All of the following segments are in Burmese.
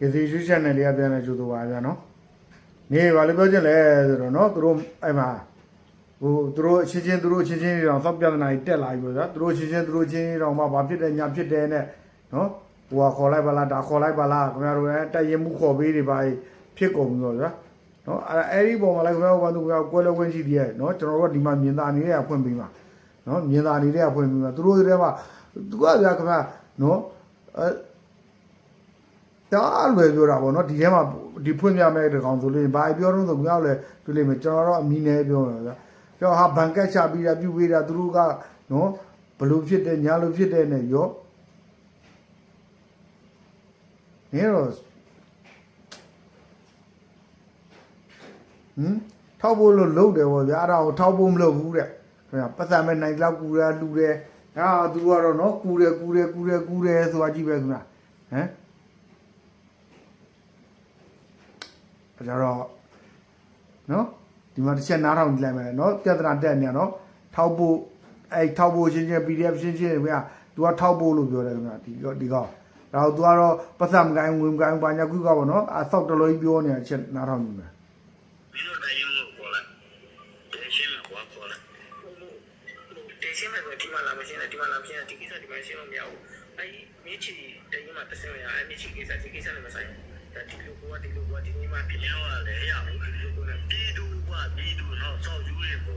ကစီရွှေ channel လေးကပြန်လဲကြိုးဆိုပါဗျာနော်နေပါလေပြောချင်လဲဆိုတော့နော်သူတို့အဲ့မှာဟိုသူတို့အချင်းချင်းသူတို့အချင်းချင်းတောင်သောက်ပြဿနာကြီးတက်လာပြီပေါ့ဗျာသူတို့အချင်းချင်းသူတို့ချင်းတောင်မှဘာဖြစ်တယ်ညာဖြစ်တယ်နဲ့နော်ဟိုကခေါ်လိုက်ပါလားဒါခေါ်လိုက်ပါလားခင်ဗျားတို့လည်းတိုက်ရင်မှုခေါ်ပေးတွေပါဖြစ်ကုန်ပြီပေါ့ဗျာနော်အဲ့အဲ့ဒီပုံမှာလည်းခင်ဗျားတို့ဘာသူခင်ဗျားကွဲလွဲခွင့်ရှိသေးရဲ့နော်ကျွန်တော်တို့ကဒီမှာမြင်သာနေတဲ့ဖွင့်ပေးမှာနော်မြင်သာနေတဲ့ဖွင့်ပေးမှာသူတို့တွေမှာသူကဗျာခင်ဗျာနော်အဲ တားလွယ်ပြောတာပေါ့နော်ဒီထဲမှာဒီဖွင့်ပြမဲ့တကောင်ဆိုလို့ဘာပြောတော့ဆိုပြောလဲတွေ့လိမ့်မယ်ကျွန်တော်တော့အမီနဲ့ပြောမှာဗျာကျွန်တော်ဟာဘန်ကက်ချပြီးတာပြုတ်ပေးတာသူတို့ကနော်ဘလို့ဖြစ်တယ်ညာလို့ဖြစ်တယ်နဲ့ရောနေတော့ဟမ်ထောက်ဖို့လို့လုပ်တယ်ပေါ့ဗျာအဲ့ဒါကိုထောက်ဖို့မလုပ်ဘူးတဲ့ခင်ဗျာပတ်စံမဲ့နိုင်လောက်ကူရလူတယ်ဟာသူကတော့နော်ကူတယ်ကူတယ်ကူတယ်ကူတယ်ဆိုတာကြည့်ပဲခင်ဗျာဟမ် အဲကြတော့နော်ဒီမှာတစ်ချက်နားထောင်ကြည့်လိုက်မယ်နော်ပြဿနာတက်နေရနော်ထောက်ဖို့အဲထောက်ဖို့ရှင်းချင်း PDF ရှင်းချင်းခင်ဗျာ तू ကထောက်ဖို့လို့ပြောတယ်ခင်ဗျာဒီတော့ဒီကောဒါတော့ तू ကတော့ပတ်စံမကိုင်းဝင်မကိုင်းဘာညာကုကပေါ့နော်အဆောက်တလို့ပြောနေတဲ့အချက်နားထောင်ကြည့်မယ်မင်းတို့တိုင်းကိုခေါ်လိုက်တယ်ရှင်းမှာခေါ်ခေါ်လိုက်တေရှင်းမဲ့ဆိုဒီမှာလာမရှင်းနဲ့ဒီမှာလာမရှင်းနဲ့ဒီကိစ္စဒီမှာရှင်းလို့မရဘူးအဲဒီမြစ်ချီတရင်မှာတစ်စင်းရအဲမြစ်ချီကိစ္စဒီကိစ္စလည်းမဆိုင်ဒါ ဒီလိုကောဒီလိုကောဒီလိုမှဖြစ်ညောင်းရလေရဘူးဒီလိုကပြည်သူကပြည်သူတော့စောက်ယူနေပုံ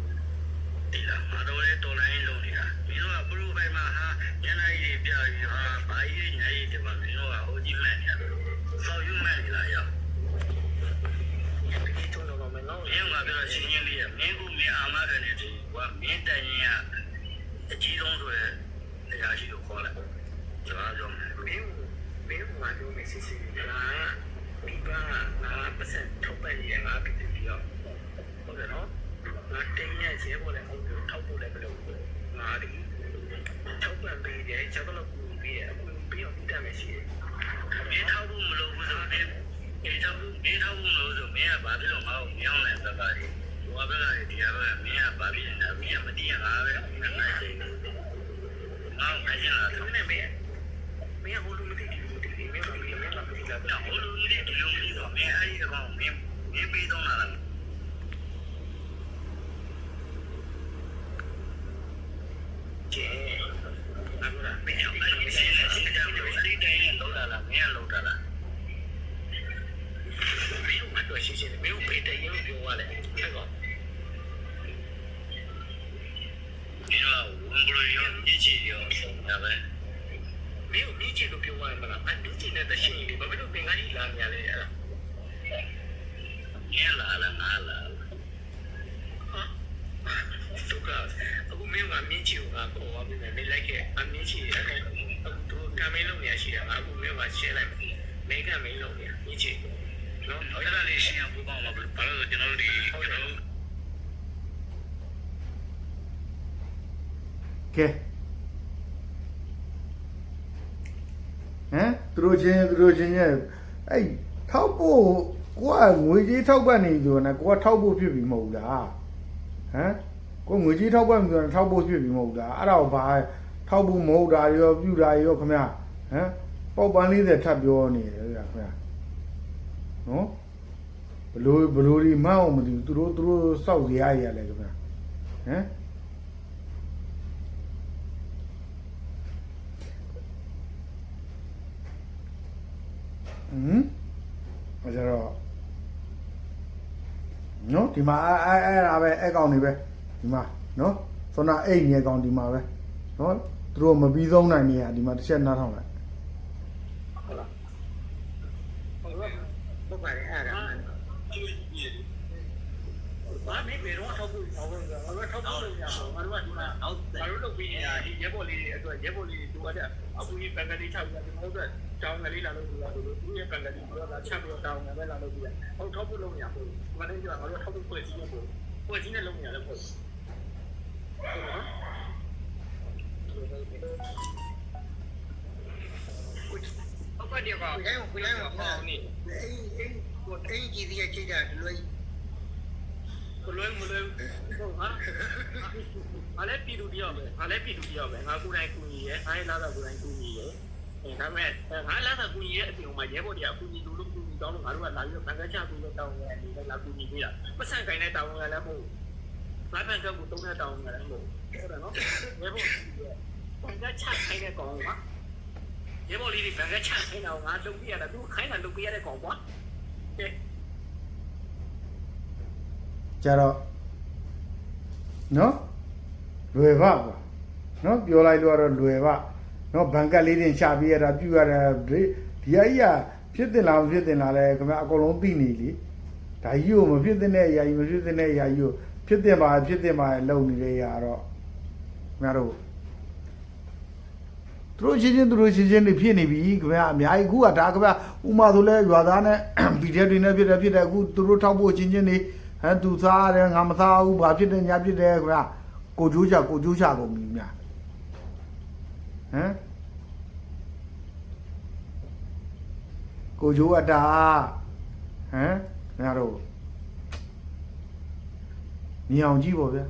ဒီလားမတော်လေတော်လိုင်းလုံးနေတာမင်းတို့ကပရိုဖိုင်မှာဟာညနေကြီးပြပြီးဟာဘာကြီးညကြီးဒီမှာမင်းတို့ကဟိုကြီးမှန်နေတယ်စောက်ယူမှန်နေလားရ ဒီထုံးတော့မယ်နော် မင်းကပြောရှင်းရှင်းလေးရမင်းကမင်းအာမခံနေတယ်ကွာမင်းတိုင်ရင်အကြီးဆုံးဆိုရင်တရားရှိလို့ခေါ်လိုက်ကျွန်တော်ပြောမယ် မင်းမင်းကပြောမယ်စစ်စစ်လာဒီပါငါပတ်စံထုတ်ပတ်ရငါပြည်ပြီးတော့ဟုတ်တယ်နော်ငါတင်း ရဲ့ရဲပေါ်လည်းဟုတ်တယ်ထောက်ဖို့လည်းမလုပ်ဘူးငါဒီထောက်ပတ်ပေးတယ်ချက်တော့ကူပေးတယ်အခုပြီးတော့တတ်မယ်ရှိတယ်မင်းထောက်ဖို့မလုပ်ဘူးဆိုမင်းမင်းထောက်ဖို့မင်းထောက်ဖို့မလုပ်ဆိုမင်းကဘာဖြစ်လို့မဟုတ်မြောင်းလဲသဘာတွေဟိုဘက်ကလည်းဒီဘက်ကမင်းကဘာဖြစ်နေတာမင်းကမတည်ရငါပဲမနိုင်သေးဘူးငါ့နိုင်ရတာသူနဲ့မင်းမင်းဟိုလူမသိဘူးမသိဘူးမင်းဘာလို့မင်းလာမသိလားတော့ဟိုလူကြီးဒီလိုမျိုးဆိုမင်းအဲ့ဒီကောင်မင်းမင်းပြီးတော့လာလား အခုလားမင်းအဲ့အဲ့ဒါဒီမမရှင်းင်းနဲ့နဲ့စိစိတ်တ်ဓာဓာတ်တ်မျိုးမျိုးစိတ်တိုင်းလောက်တာလားမင်းလောက်တာလားမင်းကတော့ရှိရှိမင်းဘေးတရင်လို့ပြောရလေအဲ့ကောမင်းကဝန်ဘလိုရောညချီရောဒါပဲ မင်းကိုမြည်ချင်လို့ပြောရမလားအမြည်ချင်တဲ့တရှင်ကြီးဘာဖြစ်လို့ပင်ကားကြီးလာနေရလဲအဲ့ဒါ ငင်းလာလားငါလာ ဟာဒုက္ခအခုမင်းကမြည်ချင်ကိုခေါ်သွားပြီမင်းလိုက်ခဲ့အမြည်ချင်အခုသူကမင်းလုံးနေရရှိတာအခုမင်းကရှင်းလိုက်မင်းကမင်း လုံးနေမြည်ချင်နော်အဲ့ဒါလေးရှင်းအောင်ပူပေါင်းမှာဘာလို့ကျွန်တော်တို့ဒီကျွန်တော်တို့ကဲဟမ်သူတို့ချင်းသူတို့ချင်းရဲ့အဲ့ထောက်ဖို့ကိုကငွေကြီးထောက်ပတ်နေဆိုတော့ကိုကထောက်ဖို့ဖြစ်ပြီမဟုတ်လားဟမ်ကိုငွေကြီးထောက်ပတ်နေဆိုတော့ထောက်ဖို့ဖြစ်ပြီမဟုတ်လားအဲ့ဒါကိုဘာထောက်ဖို့မဟုတ်တာရောပြူတာရောခင်ဗျဟမ်ပေါက်ပန်း40ထပ်ပြောနေတယ်ဗျာခင်ဗျ နော်ဘလို့ဘလို့ဒီမောက်မသိဘူးသူတို့သူတို့စောက်စရာကြီးရလဲခင်ဗျဟမ်ဟမ်အဲကြတော့နော်ဒီမှာအဲအဲအဲ့ဒါပဲအဲ့ကောင်တွေပဲဒီမှာနော်ဆိုတော့အဲ့ငယ်ကောင်ဒီမှာပဲနော်သူတို့မပြီးဆုံးနိုင်နေရဒီမှာတစ်ချက်နားထောင်လိုက်ဟုတ်လား ဟုတ်လားဘုရားရဲ့အဲ့ဒါဘာမင်းဘယ်တော့ထောက်ဖို့ထောက်ဖို့ငါတို့ထောက်ဖို့လုပ်ရအောင်ငါတို့ကဒီမှာအောက်ငါတို့လုပ်ပြီးနေတာဒီရဲဘော်လေးတွေအတွက်ရဲဘော်လေးတွေတို့ကအခုဒီပန်ကလေးချောက်ရတယ်မဟုတ်တော့တောင်းကလေးလာလို့ဆိုတာတို့သူရဲ့ပန်ကလေးကတော့လာချပြီးတော့တောင်းငါပဲလာလို့ပြရဟုတ်ထောက်ဖို့လုပ်ရဖို့ဘာလဲပြောငါတို့ထောက်ဖို့ဖွဲ့စည်းရဖို့ဖွဲ့စည်းနဲ့လုပ်နေရလဲဖို့ ပါဒီကောင်အဲ့ကိုလည်းပေါ့နေအဲ့အဲ့ကိုအဲ့ကြီးဒီချိတ်တာလွယ်ဘလွဲမလွဲဟုတ်ဟာငါလည်းပြည်သူတယောက်ပဲငါလည်းပြည်သူတယောက်ပဲငါကိုယ်တိုင်ကူညီရဲငါလည်းလာတော့ကိုယ်တိုင်ကူညီရဲဒါပေမဲ့ငါလာတာကူကြီးရဲ့အပြင်မှာရဲဘော်တွေကကူကြီးလူလူကူကြီးတောင်းလို့ငါတို့ကလာပြီးဘန်ကချကူလို့တောင်းတယ်ဒီလာကူကြီးပေးတာပတ်စံကိုင်းတဲ့တောင်းရလည်းမဟုတ်ငါဘန်ကကူတုံးတဲ့တောင်းရလည်းမဟုတ်ဟုတ်တယ်နော်ရဲဘော်ဘန်ကချခိုင်းတဲ့ကောင်က ရဲဘော်လေးတွေဘန်ကချခိုင်းတော့ငါလုပ်ပြရတာသူခိုင်းတာလုပ်ပြရတဲ့ကောင်ကွာကဲကြတော့နော်လွယ်ပါကွာနော်ပြောလိုက်လို့ကတော့လွယ်ပါနော်ဘန်ကတ်လေးတင်ချပြီးရတာပြုရတာဒီဒီအကြီးကဖြစ်တင်လားမဖြစ်တင်လားလဲခင်ဗျာအကုန်လုံးသိနေလीဒါကြီးကိုမဖြစ်တင်တဲ့အရာကြီးမဖြစ်တင်တဲ့အရာကြီးကိုဖြစ်တင်ပါဖြစ်တင်ပါလုံနေတဲ့အရာတော့ခင်ဗျားတို့ သူတို့ချင်းချင်းသူတို့ချင်းချင်းတွေဖြစ်နေပြီခင်ဗျာအများကြီးအခုကဒါခင်ဗျာဥမာဆိုလဲရွာသားနဲ့ PDF တွေနဲ့ဖြစ်တယ်ဖြစ်တယ်အခုသူတို့ထောက်ဖို့ချင်းချင်းတွေဟမ်သူစားရတယ်ငါမစားဘူးဘာဖြစ်တယ်ညာဖြစ်တယ်ခင်ဗျာကိုကျိုးချကိုကျိုးချကုန်ပြီများဟမ်ကိုကျိုးအတာဟမ်ခင်ဗျားတို့မြင်အောင်ကြည့်ပါဗျာ